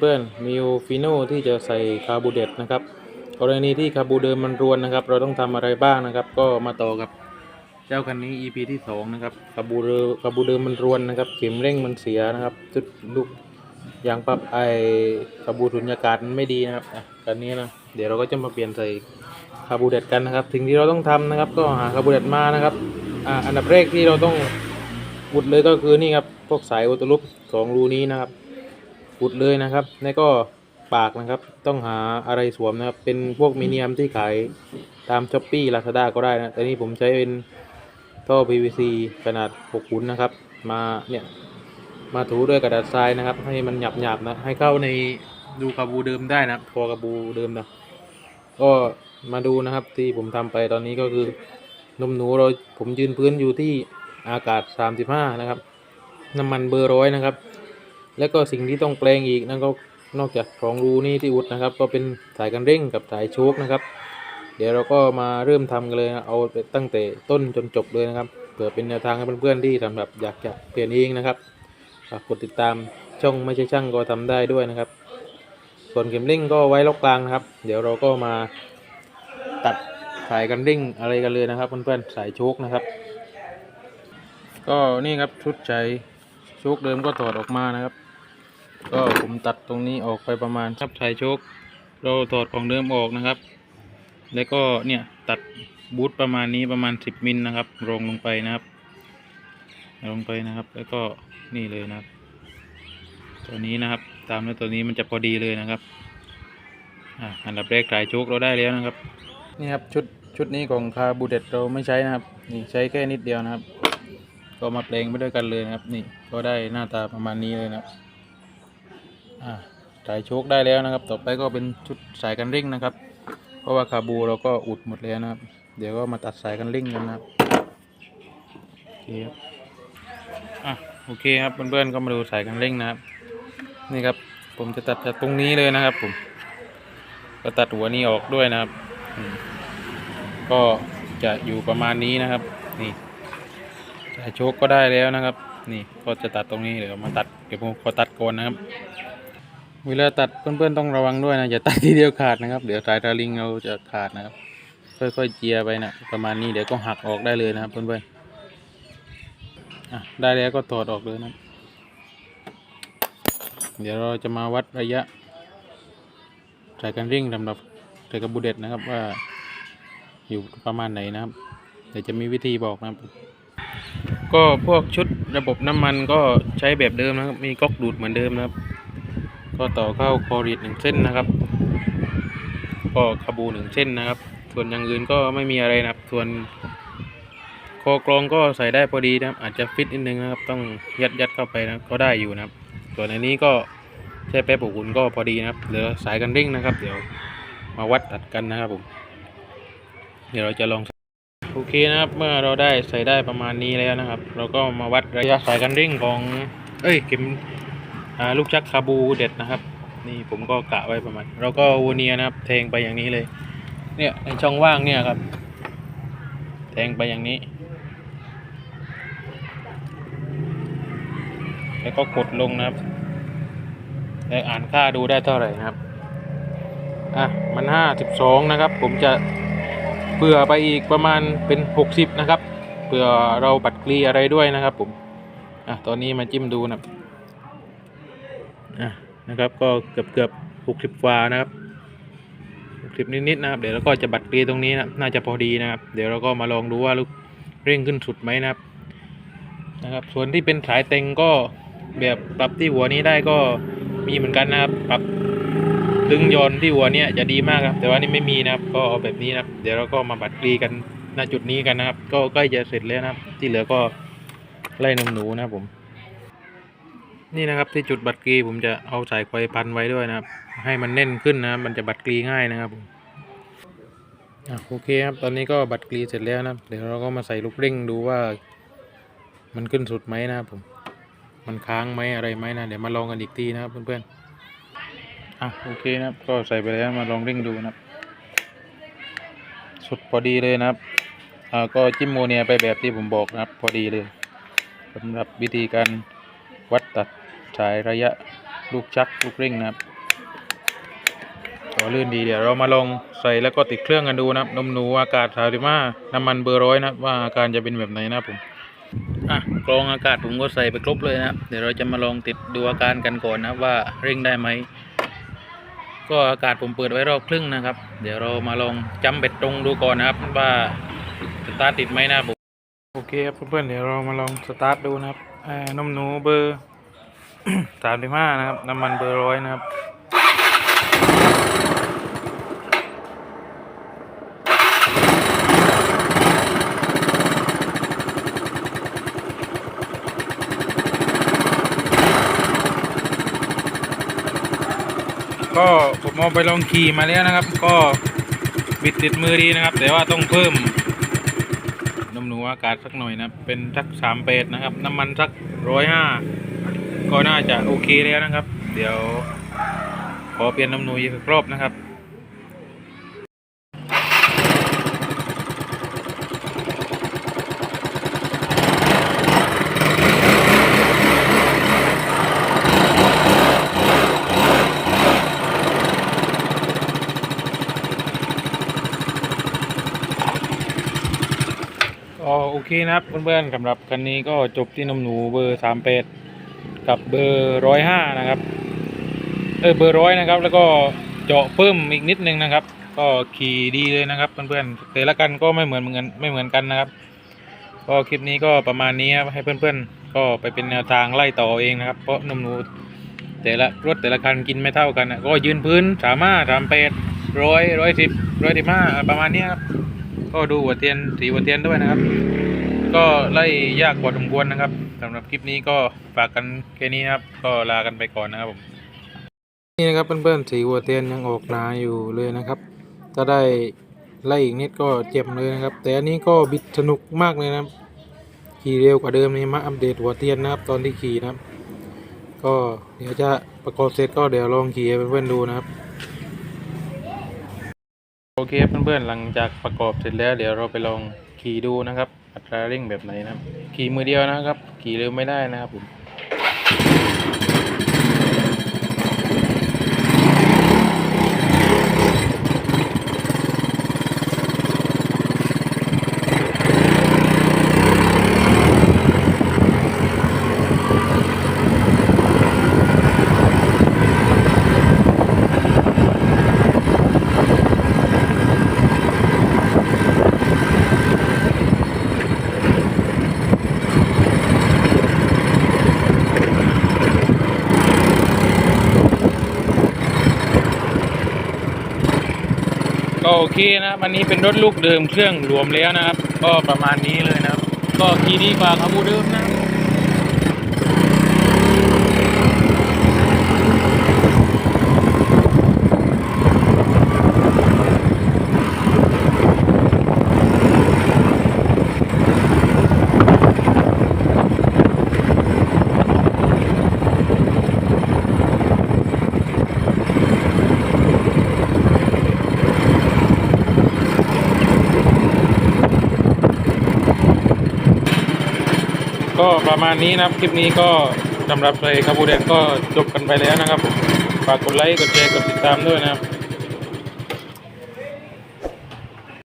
เพื่อนๆมิวฟิโน่ที่จะใส่คาร์บูเดตนะครับกรณีที่คาร์บูเดิมมันรวนนะครับ เราต้องทำอะไรบ้างนะครับ ก็มาต่อกับเจ้าคันนี้ EP ที่สองนะครับคาร์บูเดิมคาร์บูเดิมมันรวนนะครับ เข็มเร่งมันเสียนะครับจุดลูกยางปรับไอคาร์บูสุญญากาศมันไม่ดีนะครับอะคันนี้นะเดี๋ยวเราก็จะมาเปลี่ยนใส่คาร์บูเดตกันนะครับสิ่งที่เราต้องทำนะครับ ก็หาคาร์บูเดตมานะครับอ่าอันดับแรกที่เราต้องอุดเลยก็คือนี่ครับพวกสายโอตลุปสองรูนี้นะครับ อุดเลยนะครับแล้วก็ปากนะครับ ต้องหาอะไรสวมนะครับ เป็นพวกมิเนียมที่ขายตามช้อปปี้ลาซาด้าก็ได้นะ แต่นี่ผมใช้เป็นท่อ PVC ขนาด6ขุนนะครับ มาเนี่ยมาถูด้วยกระดาษทรายนะครับ ให้มันหยาบๆนะ ให้เข้าในดูกระบูเดิมได้นะครับพอกระบูเดิมนะ ก็มาดูนะครับที่ผมทำไปตอนนี้ก็คือนมหนูเราผมยืนพื้นอยู่ที่อากาศ 35 นะครับ น้ำมันเบอร์ร้อยนะครับ แล้วก็สิ่งที่ต้องแปลงอีกนั่นก็นอกจากสองรูนี่ที่อุดนะครับ ก็เป็นสายกันเร่งกับสายโชคนะครับ เดี๋ยวเราก็มาเริ่มทำกันเลยนะเอาตั้งแต่ต้นจนจบเลยนะครับเผื่อเป็นแนวทางให้เพื่อนๆที่สำหรับอยากจะเปลี่ยนเองนะครับกดติดตามช่องไม่ใช่ช่างก็ทำได้ด้วยนะครับ ส่วนเข็มเร่งก็ไว้ล็อกกลางนะครับ เดี๋ยวเราก็มาตัดสายกันเร่งอะไรกันเลยนะครับ เพื่อนๆสายโชคนะครับ ก็นี่ครับชุดใจโชคเดิมก็ถอดออกมานะครับ ก็ผมตัดตรงนี้ออกไปประมาณครับสายโชคเราถอดของเดิมออกนะครับ แล้วก็เนี่ยตัดบูทประมาณนี้ประมาณ 10 มิลนะครับลงลงไปนะครับ ลงไปนะครับ แล้วก็นี่เลยนะครับ ตัวนี้นะครับ ตามด้วยตัวนี้มันจะพอดีเลยนะครับอ่าอันดับแรกสายโชคเราได้แล้วนะครับ นี่ครับชุดชุดนี้ของคาบูเดตเราไม่ใช้นะครับ นี่ใช้แค่นิดเดียวนะครับ ก็มาแปลงไปด้วยกันเลยนะครับ นี่ก็ได้หน้าตาประมาณนี้เลยนะครับ อ่าสายโชคได้แล้วนะครับ ต่อไปก็เป็นชุดสายกันเร่งนะครับ เพราะว่าคาบูเราก็อุดหมดแล้วนะครับ เดี๋ยวก็มาตัดสายกันเร่งกันนะครับโอเคครับอะโอเคครับเพื่อนๆก็มาดูสายกันเร่งนะครับ นี่ครับผมจะตัดจากตรงนี้เลยนะครับ ผม ก็ตัดหัวนี้ออกด้วยนะครับ ก็จะอยู่ประมาณนี้นะครับ นี่สายโชคก็ได้แล้วนะครับ นี่ก็จะตัดตรงนี้เดี๋ยวมาตัดเดี๋ยวผมขอตัดก่อนนะครับ เวลาตัดเพื่อนๆต้องระวังด้วยนะอย่าตัดทีเดียวขาดนะครับ เดี๋ยวสายตาลิงเราจะขาดนะครับ ค่อยๆเจียไปนะประมาณนี้เดี๋ยวก็หักออกได้เลยนะครับเพื่อนๆได้แล้วก็ถอดออกเลยนะเดี๋ยวเราจะมาวัดระยะสายการริ่งสำหรับสายกระบุเด็ดนะครับว่าอยู่ประมาณไหนนะครับเดี๋ยวจะมีวิธีบอกนะครับ ก็พวกชุดระบบน้ำมันก็ใช้แบบเดิมนะครับ มีก๊อกดูดเหมือนเดิมนะครับ ก็ต่อเข้าคอรีดหนึ่งเส้นนะครับ ก็คาบูหนึ่งเส้นนะครับ ส่วนอย่างอื่นก็ไม่มีอะไรนะครับ ส่วนคอกรองก็ใส่ได้พอดีนะครับ อาจจะฟิตนิดนึงนะครับ ต้องยัดยัดเข้าไปนะก็ได้อยู่นะครับ ส่วนอันนี้ก็ใช้แป๊บอุ่นก็พอดีนะครับเหลือสายกันเร่งนะครับ เดี๋ยวมาวัดตัดกันนะครับผมเดี๋ยวเราจะลองโอเคนะครับ เมื่อเราได้ใส่ได้ประมาณนี้แล้วนะครับ เราก็มาวัดระยะสายกันเร่งของ เอ้ยเข็ม ลูกชักคาบูเด็ดนะครับ นี่ผมก็กะไว้ประมาณเราก็วูเนียนะครับ แทงไปอย่างนี้เลย เนี่ยในช่องว่างเนี่ยครับ แทงไปอย่างนี้ แล้วก็กดลงนะครับ แล้วอ่านค่าดูได้เท่าไหร่นะครับอะมันห้าสิบสองนะครับ ผมจะเผื่อไปอีกประมาณเป็นหกสิบนะครับเผื่อเราบัดกรีอะไรด้วยนะครับผมอะตอนนี้มาจิ้มดูนะ ครับอะนะครับ ก็เกือบเกือบหกสิบกว่านะครับหกสิบนิดๆนะครับเดี๋ยวเราก็จะบัดกรีตรงนี้นะน่าจะพอดีนะครับ เดี๋ยวเราก็มาลองดูว่าลูกเร่งขึ้นสุดไหมนะครับนะครับ ส่วนที่เป็นสายเต็งก็แบบปรับที่หัวนี้ได้ก็มีเหมือนกันนะครับ ปรับดึงยนที่หัวเนี้ยจะดีมากครับ แต่ว่านี่ไม่มีนะครับ ก็เอาแบบนี้นะครับ เดี๋ยวเราก็มาบัดกรีกันณจุดนี้กันนะครับ ก็ใกล้จะเสร็จแล้วนะครับ ที่เหลือก็ไล่นมหนูนะครับผม นี่นะครับที่จุดบัดกรีผมจะเอาสายไฟพันไว้ด้วยนะครับ ให้มันแน่นขึ้นนะครับมันจะบัดกรีง่ายนะครับผมโอเคครับตอนนี้ก็บัดกรีเสร็จแล้วนะเดี๋ยวเราก็มาใส่ลูกเร่งดูว่า มันขึ้นสุดไหมนะครับผม มันค้างไหมอะไรไหมนะเดี๋ยวมาลองกันอีกทีนะครับเพื่อนๆอะโอเคนะครับก็ใส่ไปแล้วมาลองเร่งดูนะครับ สุดพอดีเลยนะครับอ่าก็จิ้มโมเนียไปแบบที่ผมบอกนะครับ พอดีเลยสำหรับวิธีการวัดตัด สายระยะลูกชักลูกเร่งนะครับก็ลื่นดีเดี๋ยวเรามาลองใส่แล้วก็ติดเครื่องกันดูนะครับนมหนูอากาศสาริมาน้ำมันเบอร์ร้อยนะว่าอาการจะเป็นแบบไหนนะผมอะกรองอากาศผมก็ใส่ไปครบเลยนะเดี๋ยวเราจะมาลองติดดูอาการกันก่อนนะว่าเร่งได้ไหมก็อากาศผมเปิดไว้รอบครึ่งนะครับ เดี๋ยวเรามาลองจำเบ็ดตรงดูก่อนนะครับว่าสตาร์ทติดไหมนะผมโอเคครับเพื่อนๆเดี๋ยวเรามาลองสตาร์ทดูนะครับนมหนูเบอร์ สามสิบห้านะครับ น้ำมันเบอร์ร้อยนะครับก็ผมเอาไปลองขี่มาแล้วนะครับ ก็บิดติดมือดีนะครับ แต่ว่าต้องเพิ่มนมหนูอากาศสักหน่อยนะเป็นสักสามเปดนะครับ น้ำมันสักร้อยห้า ก็น่าจะโอเคแล้วนะครับ เดี๋ยวขอเปลี่ยนน้ำหนูอีกรอบนะครับโอเคนะครับเพื่อนๆสำหรับคันนี้ก็จบที่นมหนูเบอร์สามแปด กับเบอร์ร้อยห้านะครับเออเบอร์ร้อยนะครับ แล้วก็เจาะเพิ่มอีกนิดนึงนะครับ ก็ขี่ดีเลยนะครับเพื่อนๆแต่ละกันก็ไม่เหมือนเหมือนไม่เหมือนกันนะครับ ก็คลิปนี้ก็ประมาณนี้ครับให้เพื่อนๆ ก็ไปเป็นแนวทางไล่ต่อเองนะครับ เพราะนมหนูแต่ละรถแต่ละคันกินไม่เท่ากันนะก็ยืนพื้นสามารถสามแปดร้อยร้อยสิบร้อยสิบห้าประมาณนี้ครับก็ดูหัวเทียนสีหัวเทียนด้วยนะครับ ก็ไล่ยากกว่าสมควรนะครับสำหรับคลิปนี้ก็ฝากกันแค่นี้นะครับ ก็ลากันไปก่อนนะครับผมนี่นะครับเพื่อนๆสีหัวเทียนยังออกหนาอยู่เลยนะครับถ้าได้ไล่อีกนิดก็เจ็บเลยนะครับ แต่อันนี้ก็บิดสนุกมากเลยนะครับขี่เร็วกว่าเดิมนี่มาอัปเดตหัวเทียนนะครับ ตอนที่ขี่นะครับ ก็เดี๋ยวจะประกอบเสร็จก็เดี๋ยวลองขี่ให้เพื่อนๆดูนะครับโอเคเพื่อนๆหลังจากประกอบเสร็จแล้วเดี๋ยวเราไปลองขี่ดูนะครับ อัตราเร่งแบบไหนนะครับ ขี่มือเดียวนะครับ ขี่เร็วไม่ได้นะครับผม โอเคนะครับอันนี้เป็นรถลูกเดิมเครื่องรวมแล้วนะครับ ก็ประมาณนี้เลยนะครับ ก็ขี่ดีกว่าคาบูเดิมนะครับ ก็ประมาณนี้นะครับ คลิปนี้ก็สำหรับใครคาบูเดงก็จบกันไปแล้วนะครับผมฝากกดไลค์ กดแชร์ กดติดตามด้วยนะครับ